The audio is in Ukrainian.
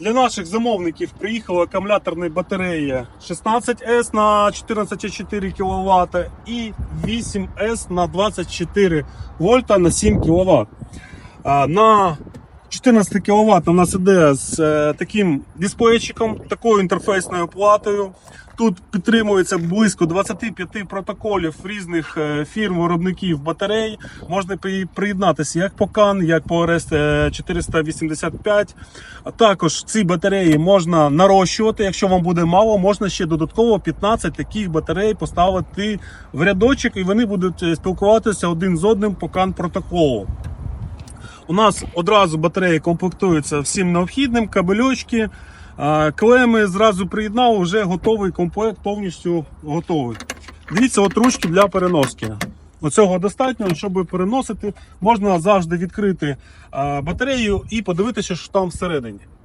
Для наших замовників приїхала акумуляторна батарея 16С на 14,4 кВт і 8С на 24 вольта на 7 кВт. На 14 кВт у нас іде з е, таким дисплейчиком, такою інтерфейсною платою. Тут підтримується близько 25 протоколів різних е, фірм виробників батарей. Можна приєднатися як по CAN, як по RS 485. А також ці батареї можна нарощувати. Якщо вам буде мало, можна ще додатково 15 таких батарей поставити в рядочок, і вони будуть е, спілкуватися один з одним по CAN протоколу. У нас одразу батареї комплектуються всім необхідним, кабельочки, клеми зразу приєднав, вже готовий комплект, повністю готовий. Дивіться, от ручки для переноски. Оцього достатньо, щоб переносити, можна завжди відкрити батарею і подивитися, що там всередині.